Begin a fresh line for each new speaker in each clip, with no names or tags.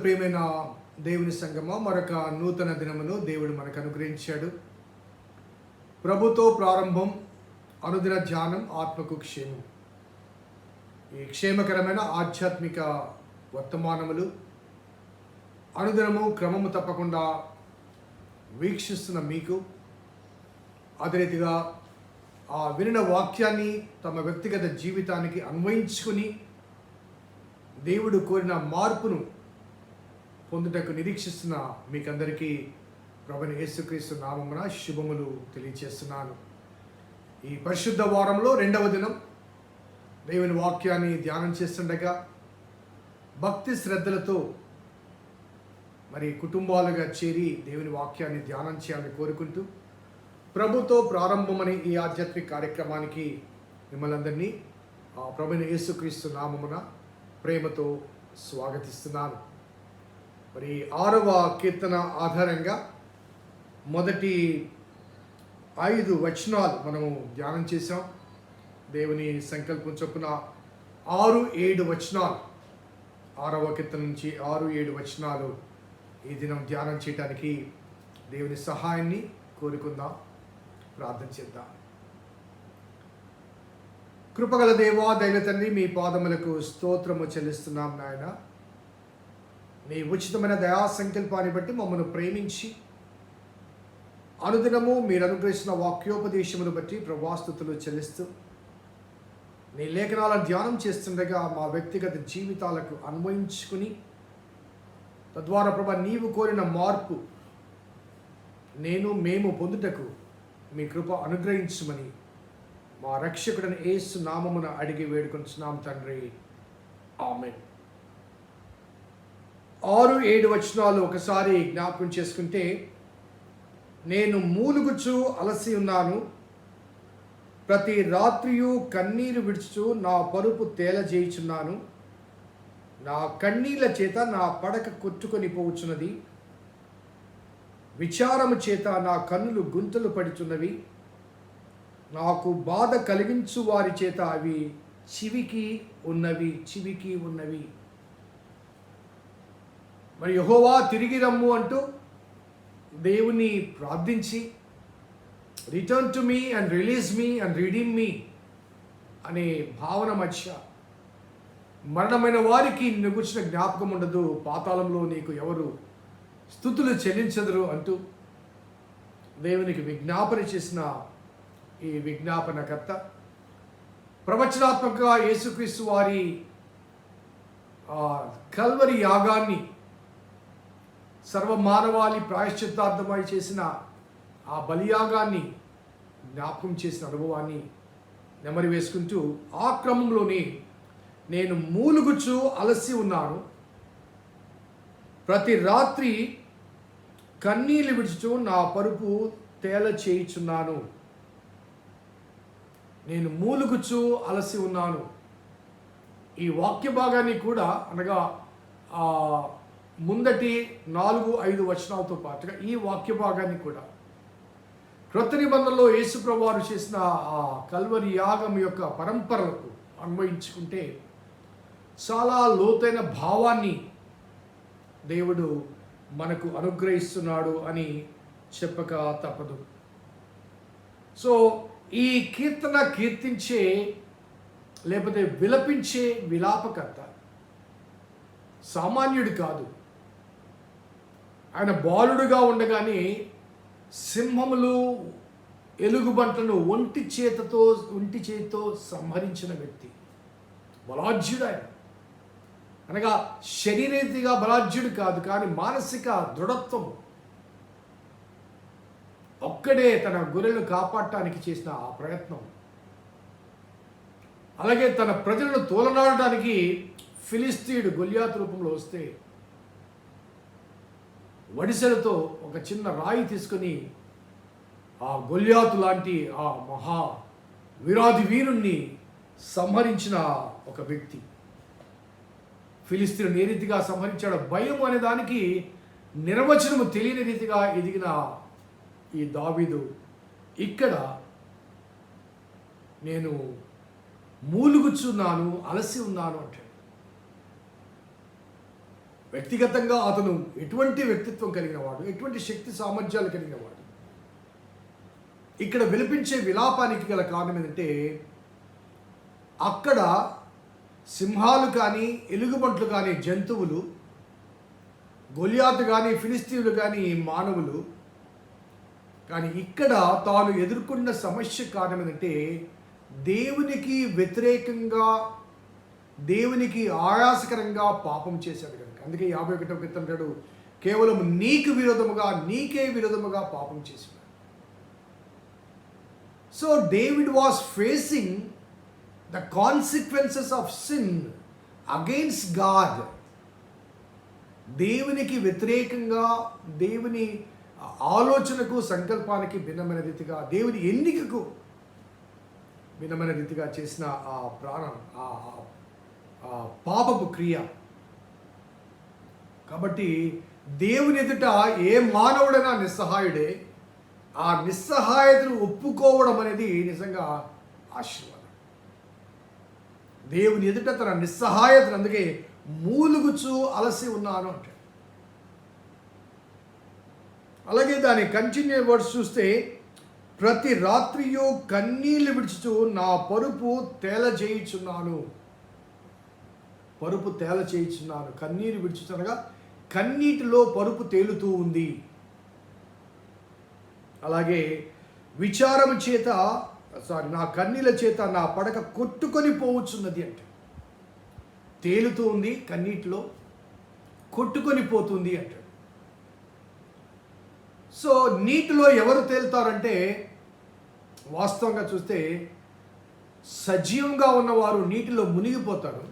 ప్రియమైన దేవుని సంగమ మరొక నూతన దినమును దేవుడు మనకు అనుగ్రహించాడు. ప్రభుతో ప్రారంభం అనుదిన ధ్యానం ఆత్మకు క్షేమం. ఈ క్షేమకరమైన ఆధ్యాత్మిక వర్తమానములు అనుదినము క్రమము తప్పకుండా వీక్షిస్తున్న మీకు. అదే రీతిగా ఆ వినిన వాక్యాన్ని తమ వ్యక్తిగత జీవితానికి అన్వయించుకుని దేవుడు కోరిన మార్పును పొందుటకు నిరీక్షిస్తున్న మీకందరికీ ప్రభుని యేసుక్రీస్తు నామమున శుభములు తెలియచేస్తున్నాను. ఈ పరిశుద్ధ వారంలో రెండవ దినం దేవుని వాక్యాన్ని ధ్యానం చేస్తుండగా భక్తి శ్రద్ధలతో మరి కుటుంబాలుగా చేరి దేవుని వాక్యాన్ని ధ్యానం చేయాలని కోరుకుంటూ ప్రభుతో ప్రారంభమని ఈ ఆధ్యాత్మిక కార్యక్రమానికి మిమ్మల్ని అందరినీ ప్రభుని యేసుక్రీస్తు నామమున ప్రేమతో స్వాగతిస్తున్నాను. మరి ఆరవ కీర్తన ఆధారంగా మొదటి ఐదు వచనాలు మనము ధ్యానం చేసాం దేవుని సంకల్పం చొప్పున ఆరు ఏడు వచనాలు. ఆరవ కీర్తన నుంచి ఆరు ఏడు వచనాలు ఈ దినం ధ్యానం చేయడానికి దేవుని సహాయాన్ని కోరుకుందాం. ప్రార్థన చేద్దాం. కృపగల దేవా దైవ తండ్రి మీ పాదములకు స్తోత్రము చెల్లిస్తున్నాం నాయన. నీ ఉచితమైన దయా సంకల్పాన్ని బట్టి మమ్మల్ని ప్రేమించి అనుదినము మీరు అనుగ్రహించిన వాక్యోపదేశమును బట్టి ప్రభాస్తుతులు చెల్లిస్తూ నీ లేఖనాలను ధ్యానం చేస్తుండగా మా వ్యక్తిగత జీవితాలకు అన్వయించుకుని తద్వారా ప్రభా నీవు కోరిన మార్పు నేను మేము పొందుటకు మీ కృప అనుగ్రహించమని మా రక్షకుడిని ఏసు నామమున అడిగి వేడుకొంచున్నాం తండ్రి. ఆమె ఆరు ఏడు వచనాలు ఒకసారి జ్ఞాపకం చేసుకుంటే నేను మూలుగుచు అలసి ఉన్నాను ప్రతి రాత్రియు కన్నీరు విడుచు నా పరుపు తేలజేయుచున్నాను నా కన్నీళ్ళ చేత నా పడక కొట్టుకొని పోచున్నది విచారము చేత నా కన్నులు గుంతలు పడుచున్నవి నాకు బాధ కలిగించు వారి చేత అవి చివికి ఉన్నవి చివికి ఉన్నవి. మరి యహోవా తిరిగి రమ్ము అంటూ దేవుని ప్రార్థించి return to me and release me and redeem me అనే భావన మధ్య మరణమైన వారికి నిగుర్చిన జ్ఞాపకం ఉండదు. పాతాళంలో నీకు ఎవరు స్థుతులు చెల్లించదురు అంటూ దేవునికి విజ్ఞాపన చేసిన ఈ విజ్ఞాపనకర్త ప్రవచనాత్మకంగా యేసుక్రీస్తు వారి కల్వరి యాగాన్ని సర్వమానవాళి ప్రాయశ్చిత్తార్థమై చేసిన ఆ బలియాగాన్ని జ్ఞాపకం చేసిన అనుభవాన్ని నెమరి వేసుకుంటూ ఆ క్రమంలోనే నేను మూలుగుచు అలసి ఉన్నాను. ప్రతి రాత్రి కన్నీళ్ళు విడుచుచు నా పరుపు తేల చేయుచున్నాను. నేను మూలుగుచు అలసి ఉన్నాను. ఈ వాక్య భాగాన్ని కూడా అనగా ముందటి నాలుగు ఐదు వచనాలతో పాటుగా ఈ వాక్య భాగాన్ని కూడా. క్రొత్త నిబంధనలో యేసుప్రభు వారు చేసిన ఆ కల్వరి యాగం యొక్క పరంపరలకు అన్వయించుకుంటే చాలా లోతైన భావాన్ని దేవుడు మనకు అనుగ్రహిస్తున్నాడు అని చెప్పక తప్పదు. సో ఈ కీర్తన కీర్తించే లేకపోతే విలపించే విలాపకర్త సామాన్యుడు కాదు. ఆయన బాలుడుగా ఉండగానే సింహములు ఎలుగుబంటను ఒంటి చేతతో ఒంటి చేతితో సంహరించిన వ్యక్తి. బలాఢ్యుడు ఆయన. అనగా శరీరీతిగా బలాఢ్యుడు కాదు కానీ మానసిక దృఢత్వం. ఒక్కడే తన గొర్రెలను కాపాడటానికి చేసిన ఆ ప్రయత్నం. అలాగే తన ప్రజలను తోలనాడడానికి ఫిలిస్తీయుడు గొల్యాత్ రూపంలో వస్తే వడిసెలతో ఒక చిన్న రాయి తీసుకొని ఆ గొల్యాతు లాంటి ఆ మహా విరాధి వీరుణ్ణి సంహరించిన ఒక వ్యక్తి. ఫిలిస్తీన్ ఏ రీతిగా సంహరించాడు భయం అనే దానికి నిర్వచనము తెలియని రీతిగా ఎదిగిన ఈ దావీదు ఇక్కడ నేను మూలుగుచున్నాను అలసి ఉన్నాను అంటాడు. వ్యక్తిగతంగా అతను ఎటువంటి వ్యక్తిత్వం కలిగిన వాడు ఎటువంటి శక్తి సామర్థ్యాలు కలిగిన వాడు ఇక్కడ విలపించే విలాపానికి గల కారణం ఏంటంటే అక్కడ సింహాలు కానీ ఎలుగుబంట్లు కానీ జంతువులు గొలియాతు కానీ ఫిలిస్తీన్లు కానీ మానవులు కానీ ఇక్కడ తాను ఎదుర్కొన్న సమస్య కారణం ఏంటంటే దేవునికి వ్యతిరేకంగా దేవునికి ఆయాసకరంగా పాపం చేశాడు కదా. అందుకే యాభై ఒకటో క్రితం అంటాడు కేవలం నీకు విరోధముగా నీకే విరోధముగా పాపం చేశాడు so David was facing the consequences of sin against God దేవునికి వ్యతిరేకంగా దేవుని ఆలోచనకు సంకల్పానికి భిన్నమైన రీతిగా దేవుని ఎన్నికకు భిన్నమైన రీతిగా చేసిన ఆ ప్రాణం ఆ ఆ- ఆ పాపపు క్రియ కాబట్టి దేవుని ఎదుట ఏ మానవుడైనా నిస్సహాయుడే ఆ నిస్సహాయతను ఒప్పుకోవడం అనేది నిజంగా ఆశీర్వాదం. దేవుని ఎదుట తన నిస్సహాయతను అందుకే మూలుగుచూ అలసి ఉన్నాను అంటాడు. అలాగే దాని కంటిన్యూ వర్డ్స్ చూస్తే ప్రతి రాత్రియు కన్నీళ్ళు విడుచుతూ నా పరుపు తేల చేయించున్నాను. పరుపు తేల చేయుచున్నాను. కన్నీరు విడుచుతనగా కన్నీటిలో పరుపు తేలుతూ ఉంది. అలాగే విచారం చేత సారీ నా కన్నీల చేత నా పడక కొట్టుకొని పోవచ్చున్నది అంటే. తేలుతూ ఉంది కన్నీటిలో కొట్టుకొని పోతుంది అంటాడు సో నీటిలో ఎవరు తేలుతారంటే వాస్తవంగా చూస్తే సజీవంగా ఉన్నవారు నీటిలో మునిగిపోతారు.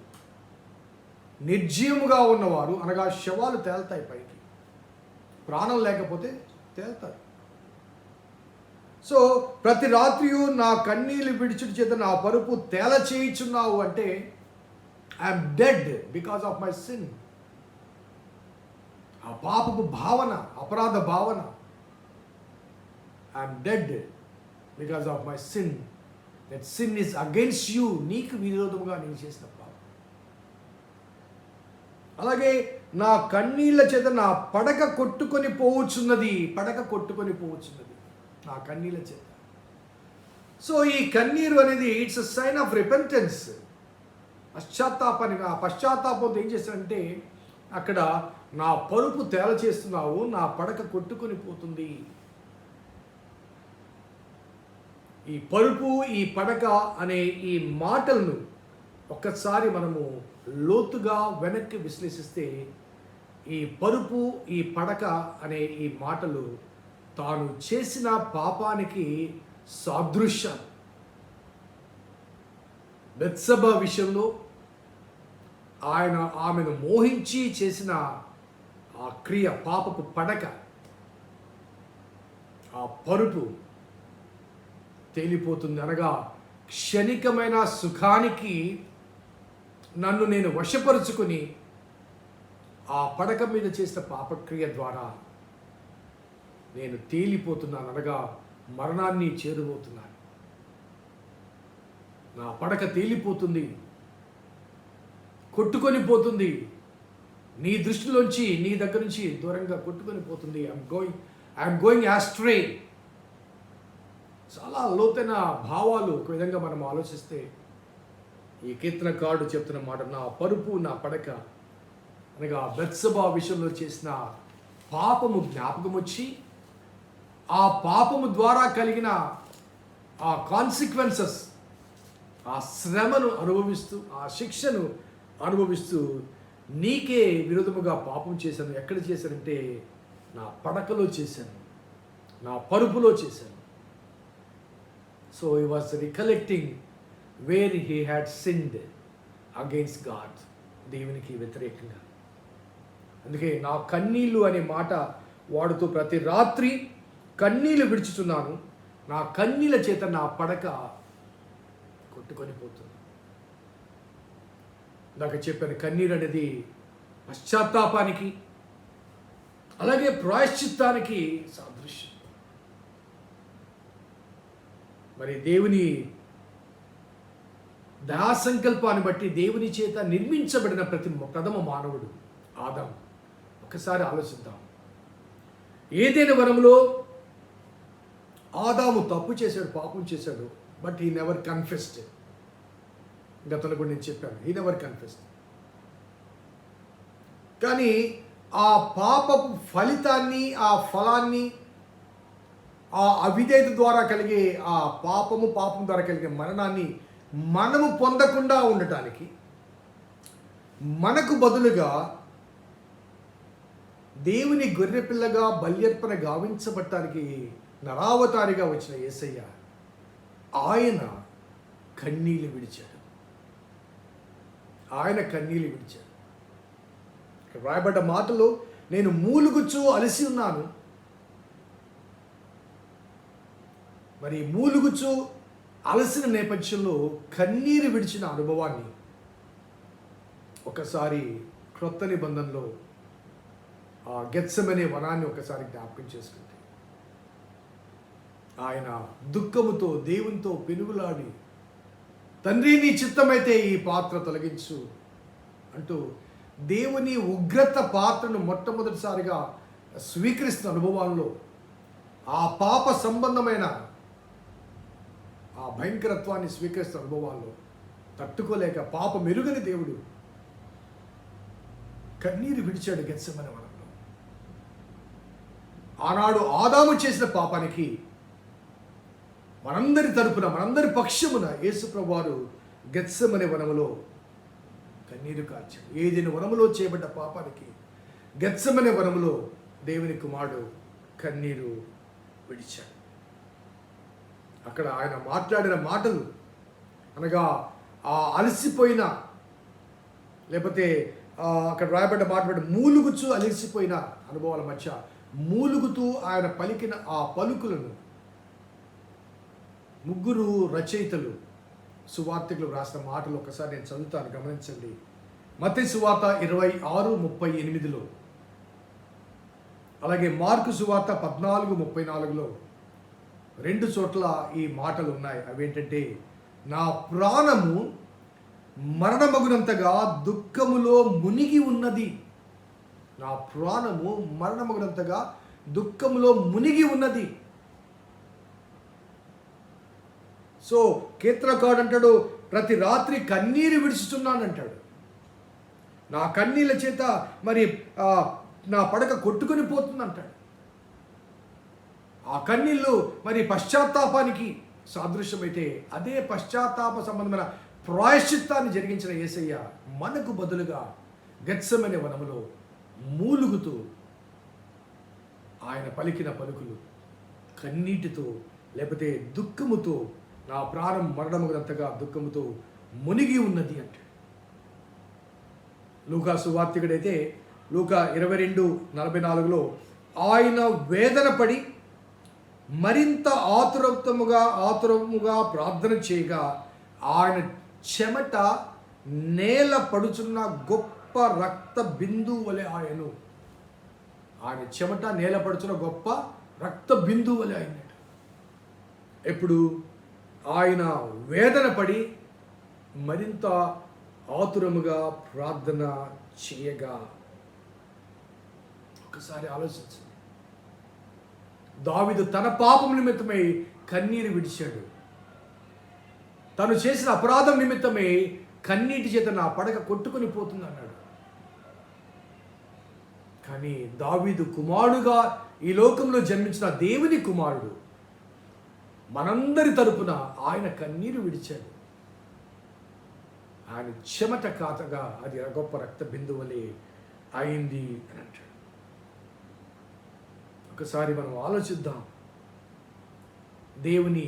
నిర్జీవముగా ఉన్నవారు అనగా శవాలు తేలుతాయి పైకి. ప్రాణం లేకపోతే తేలుతారు. సో ప్రతి రాత్రియు నా కన్నీళ్ళు విడిచుడి చేత నా పరుపు తేల చేయించున్నావు అంటే I'm dead because of my sin ఆ పాపపు భావన అపరాధ భావన I'm dead because of my sin that sin is against you నీకు విరోధముగా నేను చేసిన అలాగే నా కన్నీళ్ళ చేత నా పడక కొట్టుకొని పోవచ్చున్నది పడక కొట్టుకొని పోవచ్చున్నది. నా కన్నీళ్ళ చేత. సో ఈ కన్నీరు అనేది it's a sign of repentance పశ్చాత్తాపానికి ఆ పశ్చాత్తాపంతో ఏం చేశాడంటే అక్కడ నా పరుపు తేల చేస్తున్నావు నా పడక కొట్టుకొని పోతుంది. ఈ పరుపు ఈ పడక అనే ఈ మాటలను ఒక్కసారి మనము లోతుగా వెనక్కి విశ్లేషిస్తే ఈ పరుపు ఈ పడక అనే ఈ మాటలు తాను చేసిన పాపానికి సాదృశ్యం. బెత్సబ విషయంలో ఆయన ఆమెను మోహించి చేసిన ఆ క్రియ పాపపు పడక ఆ పరుపు తేలిపోతుంది అనగా క్షణికమైన సుఖానికి నన్ను నేను వశపరుచుకొని ఆ పడక మీద చేసిన పాపక్రియ ద్వారా నేను తేలిపోతున్నాను అనగా మరణాన్ని చేరుబోతున్నాను నా పడక తేలిపోతుంది కొట్టుకొని పోతుంది. నీ దృష్టిలోంచి నీ దగ్గర నుంచి దూరంగా కొట్టుకొని పోతుంది. I'm going I'm going astray చాలా లోతైన భావాలు ఒక విధంగా మనం ఆలోచిస్తే ఈ కీర్తనకారుడు చెప్తున్న మాట నా పరుపు నా పడక. అనగా బెత్సభా విషయంలో చేసిన పాపము జ్ఞాపకం వచ్చి ఆ పాపము ద్వారా కలిగిన ఆ కాన్సిక్వెన్సెస్ ఆ శ్రమను అనుభవిస్తూ ఆ శిక్షను అనుభవిస్తూ నీకే విరోధముగా పాపం చేశాను. ఎక్కడ చేశానంటే నా పడకలో చేశాను. నా పరుపులో చేశాను. So he was recollecting where he had sinned against God దేవునికి వ్యతిరేకంగా. అందుకే నా కన్నీళ్ళు అనే మాట వాడుతూ ప్రతి రాత్రి కన్నీళ్ళు విడుచుతున్నాను నా కన్నీళ్ళ చేత నా పడక కొట్టుకొని పోతుంది. ఇందాక చెప్పాను కన్నీరు అనేది పశ్చాత్తాపానికి అలాగే ప్రాయశ్చిత్తానికి సాదృశ్యం. మరి దేవుని దయాసంకల్పాన్ని బట్టి దేవుని చేత నిర్మించబడిన ప్రతి ప్రథమ మానవుడు ఆదాం ఒకసారి ఆలోచిద్దాం. ఏదైనా వరంలో ఆదాము తప్పు చేశాడు పాపం చేశాడు బట్ ఈ నెవర్ కన్ఫెస్డ్ గతంలో కూడా నేను చెప్పాను ఈ నెవర్ కన్ఫెస్డ్ కానీ ఆ పాపపు ఫలితాన్ని ఆ ఫలాన్ని ఆ అవిధేయత ద్వారా కలిగే ఆ పాపము పాపం ద్వారా కలిగే మరణాన్ని మనము పొందకుండా ఉండటానికి మనకు బదులుగా దేవుని గొర్రెపిల్లగా బల్యర్పణ గావించబట్టానికి నరావతారిగా వచ్చిన యేసయ్య ఆయన కన్నీళ్ళు విడిచాడు. ఆయన కన్నీళ్ళు విడిచాడు. రాయబడ్డ మాటలు నేను మూలుగుచ్చు అలసి ఉన్నాను. మరి మూలుగుచ్చు అలసిన నేపథ్యంలో కన్నీరు విడిచిన అనుభవాన్ని ఒకసారి క్రొత్త నిబంధనలో ఆ గెత్సమనే వనాన్ని ఒకసారి జ్ఞాపకం చేసుకుంటే ఆయన దుఃఖముతో దేవునితో పెనుగులాడి తండ్రి నీ చిత్తమైతే ఈ పాత్ర తొలగించు అంటూ దేవుని ఉగ్రత పాత్రను మొట్టమొదటిసారిగా స్వీకరిస్తున్న అనుభవాల్లో ఆ పాప సంబంధమైన భయంకరత్వాన్ని స్వీకరిస్తున్న అనుభవాల్లో తట్టుకోలేక పాప మెరుగని దేవుడు కన్నీరు విడిచాడు గెత్సమని వనంలో. ఆనాడు ఆదాము చేసిన పాపానికి మనందరి తరపున మనందరి పక్షమున యేసుప్రభు వారు గెత్సమనే వనములో కన్నీరు కార్చాడు ఏదైనా వనములో చేయబడ్డ పాపానికి గెత్సమనే వనములో దేవుని కుమారుడు కన్నీరు విడిచాడు. అక్కడ ఆయన మాట్లాడిన మాటలు అనగా ఆ అలసిపోయిన లేకపోతే అక్కడ రాయబడ్డ మాట్లాడి మూలుగుచు అలసిపోయిన అనుభవాల మధ్య మూలుగుతూ ఆయన పలికిన ఆ పలుకులను ముగ్గురు రచయితలు సువార్తికులు రాసిన మాటలు ఒకసారి నేను చదువుతాను గమనించండి. మత సువార్త ఇరవై ఆరు ముప్పై ఎనిమిదిలో అలాగే మార్కు సువార్త పద్నాలుగు ముప్పై నాలుగులో రెండు చోట్ల ఈ మాటలు ఉన్నాయి అవేంటంటే నా ప్రాణము మరణమగునంతగా దుఃఖములో మునిగి ఉన్నది. నా ప్రాణము మరణమగునంతగా దుఃఖములో మునిగి ఉన్నది. సో కీర్తనకాడు అంటాడు ప్రతి రాత్రి కన్నీరు విడుచుతున్నాను అంటాడు నా కన్నీళ్ళ చేత మరి నా పడక కొట్టుకొని పోతుంది అంటాడు ఆ కన్నీళ్ళు మరి పశ్చాత్తాపానికి సాదృశ్యమైతే అదే పశ్చాత్తాప సంబంధమైన ప్రాయశ్చిత్తాన్ని జరిగించిన యేసయ్య మనకు బదులుగా గచ్చమనే వనములో మూలుగుతూ ఆయన పలికిన పలుకులు కన్నీటితో లేకపోతే దుఃఖముతో నా ప్రాణం మరణమునంతగా దుఃఖముతో మునిగి ఉన్నది అంటే లూకా సువార్తికుడైతే లూకా ఇరవై రెండు నలభై నాలుగులో ఆయన వేదన పడి మరింత ఆతురముగా ఆతురముగా ప్రార్థన చేయగా ఆయన చెమట నేల పడుచున్న గొప్ప రక్త బిందువు వలె ఆయను. ఆయన చెమట నేల పడుచున్న గొప్ప రక్త బిందువు వలె ఆయన. ఎప్పుడు ఆయన వేదన పడి మరింత ఆతురముగా ప్రార్థన చేయగా. ఒకసారి ఆలోచించండి. దావిదు తన పాపం నిమిత్తమై కన్నీరు విడిచాడు. తను చేసిన అపరాధం నిమిత్తమై కన్నీటి చేత నా పడక కొట్టుకుని పోతుంది అన్నాడు. కానీ దావీదు కుమారుడుగా ఈ లోకంలో జన్మించిన దేవుని కుమారుడు మనందరి తరపున ఆయన కన్నీరు విడిచాడు. ఆయన చెమట కాతగా అది గొప్ప రక్త బిందువలే అయింది అని అంటాడు. ఒకసారి మనం ఆలోచిద్దాం. దేవుని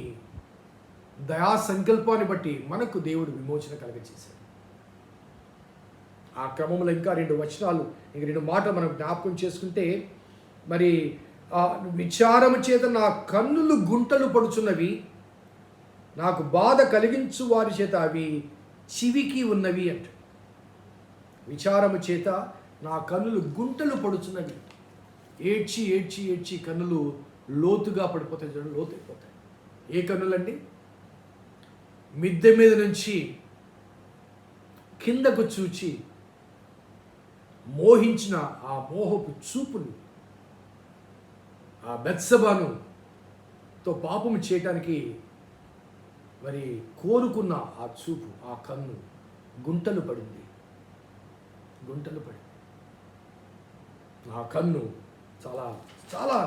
దయా సంకల్పాన్ని బట్టి మనకు దేవుడు విమోచన కలగచేశాడు. ఆ క్రమంలో ఇంకా రెండు వచనాలు ఇంక రెండు మాటలు మనం జ్ఞాపకం చేసుకుంటే మరి విచారము చేత నా కన్నులు గుంటలు పడుచున్నవి నాకు బాధ కలిగించు వారి చేత అవి చివికి ఉన్నవి అంట. విచారము చేత నా కన్నులు గుంటలు పడుచున్నవి ఏడ్చి ఏడ్చి ఏడ్చి కన్నులు లోతుగా పడిపోతాయి చూడండి లోతు అయిపోతాయి ఏ కన్నులండి? మిద్దె మీద నుంచి కిందకు చూచి మోహించిన ఆ మోహపు చూపులు ఆ బెత్సబాను తో పాపము చేయటానికి మరి కోరుకున్న ఆ చూపు ఆ కన్ను గుంటలు పడింది. గుంటలు పడింది. ఆ కన్ను చాలా చాలా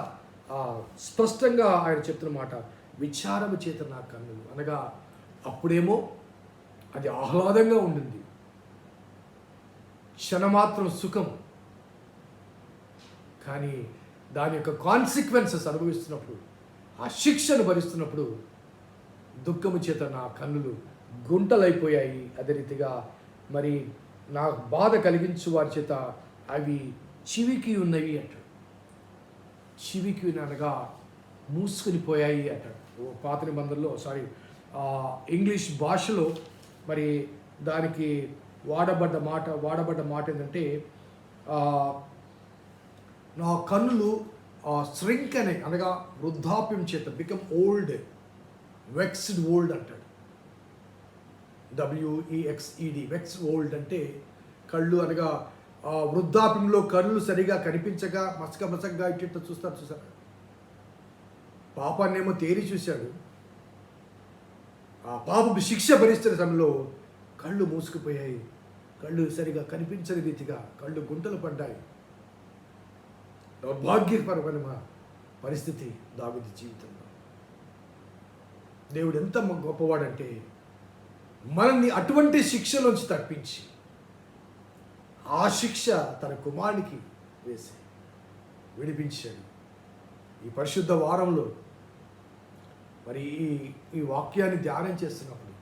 స్పష్టంగా ఆయన చెప్తున్న మాట విచారము చేత నా కన్నులు. అనగా అప్పుడేమో అది ఆహ్లాదంగా ఉండింది. క్షణమాత్రం సుఖం. కానీ దాని యొక్క కాన్సిక్వెన్సెస్ అనుభవిస్తున్నప్పుడు ఆ శిక్షను భరిస్తున్నప్పుడు దుఃఖము చేత నా కన్నులు గుంటలైపోయాయి. అదే రీతిగా మరి నా బాధ కలిగించు వారి చేత అవి చివికి ఉన్నవి అంటాడు. చివికి అనగా మూసుకుని పోయాయి అంటాడు. పాత నిబంధనలో సారీ ఇంగ్లీష్ భాషలో మరి దానికి వాడబడ్డ మాట వాడబడ్డ మాట ఏంటంటే నా కన్నులు స్ట్రింక్ అనే అనగా వృద్ధాప్యం చేత బికమ్ ఓల్డ్ వెక్స్డ్ ఓల్డ్ అంటాడు. డబ్ల్యూఈఎక్స్ఈడి వెక్స్ ఓల్డ్ అంటే కళ్ళు అనగా వృద్ధాప్యంలో కళ్ళు సరిగా కనిపించక మసక మసకగా ఇట్ట చూస్తారు చూసారు? పాపాన్నేమో తేరి చూశాడు. ఆ పాపపు శిక్ష భరిస్తున్న సమయంలో కళ్ళు మూసుకుపోయాయి. కళ్ళు సరిగా కనిపించని రీతిగా కళ్ళు గుంటలు పడ్డాయి. దౌర్భాగ్యపరమైన పరిస్థితి దావిది జీవితంలో. దేవుడు ఎంత గొప్పవాడంటే మనల్ని అటువంటి శిక్షలోంచి తప్పించి ఆ శిక్ష తన కుమారునికి వేసి. విడిపించాడు. ఈ పరిశుద్ధ వారంలో మరి ఈ ఈ వాక్యాన్ని ధ్యానం చేస్తున్నప్పుడు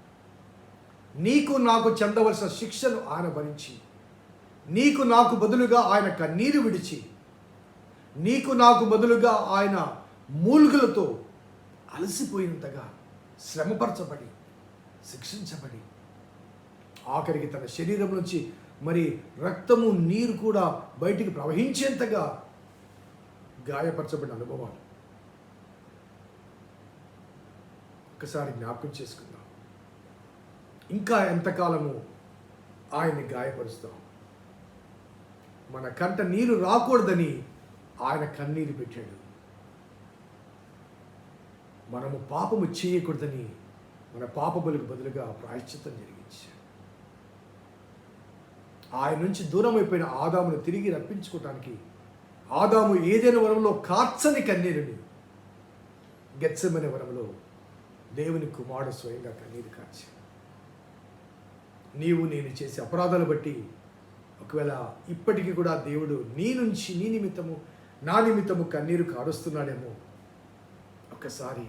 నీకు నాకు చెందవలసిన శిక్షను ఆయన భరించి నీకు నాకు బదులుగా ఆయన కన్నీరు విడిచి నీకు నాకు బదులుగా ఆయన మూలుగులతో అలసిపోయినంతగా శ్రమపరచబడి శిక్షించబడి ఆఖరికి తన శరీరం నుంచి మరి రక్తము నీరు కూడా బయటికి ప్రవహించేంతగా గాయపరచబడిన అనుభవాలు. ఒక్కసారి జ్ఞాపకం చేసుకుందాం. ఇంకా ఎంతకాలము ఆయన్ని గాయపరుస్తాం? మన కంట నీరు రాకూడదని ఆయన కన్నీరు పెట్టాడు. మనము పాపము చేయకూడదని మన పాపములకు బదులుగా ప్రాయశ్చిత్తం జరిగింది. ఆయన నుంచి దూరం అయిపోయిన ఆదామును తిరిగి రప్పించుకోవటానికి ఆదాము ఏదైనా వరంలో కార్చని కన్నీరుని గెచ్చమనే వరంలో దేవుని కుమారుడు స్వయంగా కన్నీరు కార్చి నీవు నేను చేసే అపరాధాలు బట్టి ఒకవేళ ఇప్పటికీ కూడా దేవుడు నీ నుంచి నీ నిమిత్తము నా నిమిత్తము కన్నీరు కారుస్తున్నాడేమో ఒక్కసారి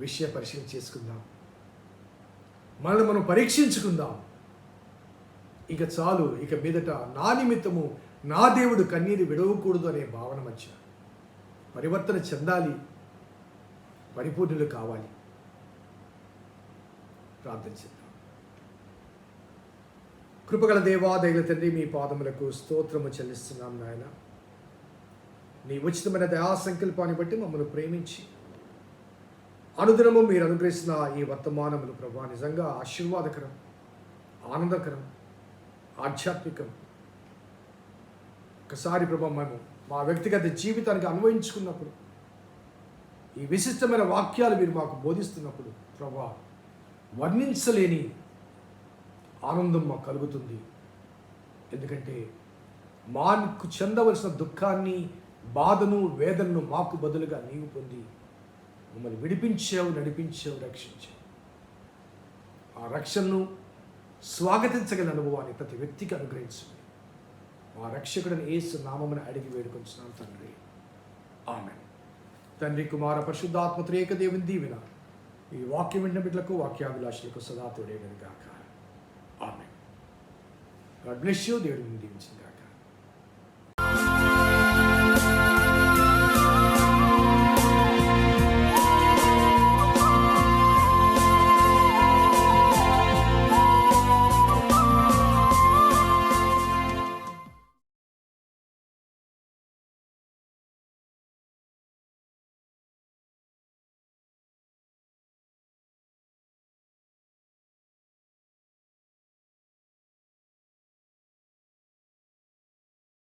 విషయ పరిశీలన చేసుకుందాం. మనల్ని మనం పరీక్షించుకుందాం. ఇక చాలు ఇక మీదట నా నిమిత్తము నా దేవుడు కన్నీరు విడవకూడదు అనే భావన మధ్య పరివర్తన చెందాలి పరిపూర్ణులు కావాలి. ప్రార్థన చేద్దాం. కృపగల దేవా దైవ తండ్రి మీ పాదములకు స్తోత్రము చెల్లిస్తున్నాం నాయన. నీ ఉచితమైన దయా సంకల్పాన్ని బట్టి మమ్మల్ని ప్రేమించి అనుదినము మీరు అనుగ్రహిస్తున్న ఈ వర్తమానములు ప్రభా నిజంగా ఆశీర్వాదకరం ఆనందకరం. ఆధ్యాత్మికం. ఒకసారి ప్రభా మేము మా వ్యక్తిగత జీవితానికి అన్వయించుకున్నప్పుడు ఈ విశిష్టమైన వాక్యాలు మీరు మాకు బోధిస్తున్నప్పుడు ప్రభా వర్ణించలేని ఆనందం మాకు కలుగుతుంది. ఎందుకంటే మాకు చెందవలసిన దుఃఖాన్ని బాధను వేదనను మాకు బదులుగా నీవు పొంది మమ్మల్ని విడిపించావు నడిపించావు రక్షించావు. ఆ రక్షణను స్వాగతించగల అనుభవాన్ని ప్రతి వ్యక్తికి అనుగ్రహించండి మా రక్షకుడిని ఏసు నామమున అడిగి వేడుకొంచున్నాం తండ్రి. ఆమె తండ్రి కుమార పరిశుద్ధాత్మత్రేక దేవుని దీవెన ఈ వాక్యం విన్న బిడ్డలకు వాక్యాభిలాషులకు సదా తోడేగను ఆమె గడ్ బ్లెస్ యూ. దేవుడిని దీవించింది